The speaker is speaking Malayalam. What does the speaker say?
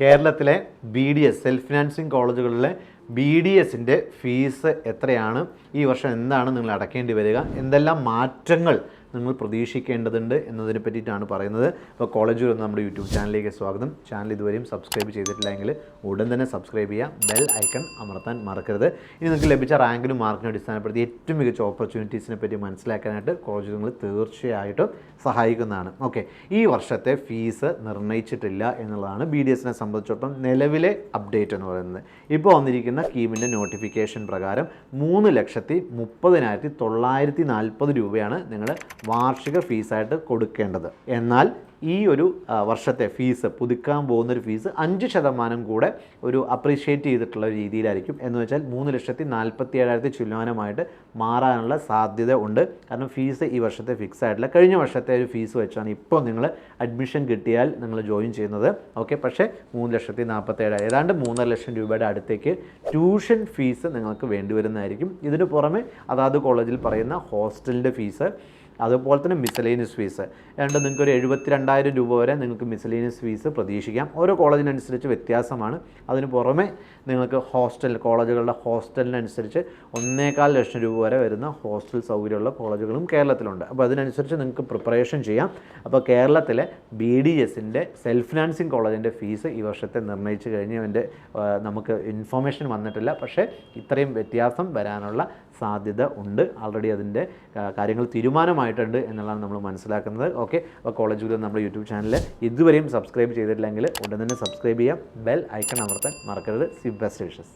കേരളത്തിലെ B D S self financing കോളേജുകളിലെ ബി ഡി എസിന്റെ ഫീസ് എത്രയാണ്? ഈ വർഷം എന്താണ് നിങ്ങൾ അടക്കേണ്ടി വരിക? എന്തെല്ലാം മാറ്റങ്ങൾ നിങ്ങൾ പ്രതീക്ഷിക്കേണ്ടതുണ്ട് എന്നതിനെ പറ്റിയിട്ടാണ് പറയുന്നത്. അപ്പോൾ കോളേജ് വരുന്ന നമ്മുടെ യൂട്യൂബ് ചാനലിലേക്ക് സ്വാഗതം. ചാനൽ ഇതുവരെയും സബ്സ്ക്രൈബ് ചെയ്തിട്ടില്ലെങ്കിൽ ഉടൻ തന്നെ സബ്സ്ക്രൈബ് ചെയ്യുക. ബെൽ ഐക്കൺ അമർത്താൻ മറക്കരുത്. ഇനി നിങ്ങൾക്ക് ലഭിച്ച റാങ്കിനും മാർക്കിനും അടിസ്ഥാനപ്പെടുത്തി ഏറ്റവും മികച്ച ഓപ്പർച്യൂണിറ്റീസിനെ പറ്റി മനസ്സിലാക്കാനായിട്ട് കോളേജ് നിങ്ങൾ തീർച്ചയായിട്ടും സഹായിക്കുന്നതാണ്. ഓക്കെ. ഈ വർഷത്തെ ഫീസ് നിർണയിച്ചിട്ടില്ല എന്നുള്ളതാണ് ബി ഡി എസിനെ സംബന്ധിച്ചിടത്തോളം നിലവിലെ അപ്ഡേറ്റ് എന്ന് പറയുന്നത്. ഇപ്പോൾ വന്നിരിക്കുന്ന കീമിന്റെ നോട്ടിഫിക്കേഷൻ പ്രകാരം മൂന്ന് ലക്ഷത്തി മുപ്പതിനായിരത്തി തൊള്ളായിരത്തി നാൽപ്പത് രൂപയാണ് നിങ്ങൾ വാർഷിക ഫീസായിട്ട് കൊടുക്കേണ്ടത്. എന്നാൽ ഈ ഒരു വർഷത്തെ ഫീസ് പുതുക്കാൻ പോകുന്നൊരു ഫീസ് അഞ്ച് ശതമാനം കൂടെ ഒരു അപ്രീഷിയേറ്റ് ചെയ്തിട്ടുള്ള രീതിയിലായിരിക്കും. എന്ന് വെച്ചാൽ മൂന്ന് ലക്ഷത്തി നാൽപ്പത്തി ഏഴായിരത്തി ചുല്ലാനമായിട്ട് മാറാനുള്ള സാധ്യത ഉണ്ട്. കാരണം ഫീസ് ഈ വർഷത്തെ ഫിക്സ് ആയിട്ടില്ല. കഴിഞ്ഞ വർഷത്തെ ഒരു ഫീസ് വെച്ചാണ് ഇപ്പോൾ നിങ്ങൾ അഡ്മിഷൻ കിട്ടിയാൽ നിങ്ങൾ ജോയിൻ ചെയ്യുന്നത്. ഓക്കെ പക്ഷേ മൂന്ന് ലക്ഷത്തി നാൽപ്പത്തി ഏഴ് ഏതാണ്ട് മൂന്നര ലക്ഷം രൂപയുടെ അടുത്തേക്ക് ട്യൂഷൻ ഫീസ് നിങ്ങൾക്ക് വേണ്ടി വരുന്നതായിരിക്കും. ഇതിന് പുറമെ അതാത് കോളേജിൽ പറയുന്ന ഹോസ്റ്റലിന്റെ ഫീസ് അതുപോലെ തന്നെ മിസലേനിയസ് ഫീസ് ഏതാണ്ട് നിങ്ങൾക്ക് ഒരു എഴുപത്തി രണ്ടായിരം രൂപ വരെ നിങ്ങൾക്ക് മിസലേനിയസ് ഫീസ് പ്രതീക്ഷിക്കാം. ഓരോ കോളേജിനനുസരിച്ച് വ്യത്യാസമാണ്. അതിന് പുറമെ നിങ്ങൾക്ക് ഹോസ്റ്റൽ കോളേജുകളുടെ ഹോസ്റ്റലിനനുസരിച്ച് ഒന്നേകാൽ ലക്ഷം രൂപ വരെ വരുന്ന ഹോസ്റ്റൽ സൗകര്യമുള്ള കോളേജുകളും കേരളത്തിലുണ്ട്. അപ്പോൾ അതിനനുസരിച്ച് നിങ്ങൾക്ക് പ്രിപ്പറേഷൻ ചെയ്യാം. അപ്പോൾ കേരളത്തിലെ ബി ഡി എസിന്റെ സെൽഫ് ഫിനാൻസിങ് കോളേജിന്റെ ഫീസ് ഈ വർഷത്തെ നിർണയിച്ചു കഴിഞ്ഞ് അവന്റെ നമുക്ക് ഇൻഫോർമേഷൻ വന്നിട്ടില്ല. പക്ഷേ ഇത്രയും വ്യത്യാസം വരാനുള്ള സാധ്യത ഉണ്ട്. ആൾറെഡി അതിന്റെ കാര്യങ്ങൾ തീരുമാനമായിട്ടുണ്ട് എന്നുള്ളതാണ് നമ്മൾ മനസ്സിലാക്കുന്നത്. ഓക്കെ അപ്പോൾ കോളേജ് ഗുരു നമ്മുടെ യൂട്യൂബ് ചാനൽ ഇതുവരെയും സബ്സ്ക്രൈബ് ചെയ്തിട്ടില്ലെങ്കിൽ ഉടൻ തന്നെ സബ്സ്ക്രൈബ് ചെയ്യാം. ബെൽ ഐക്കൺ അമർത്താൻ മറക്കരുത്. C best wishes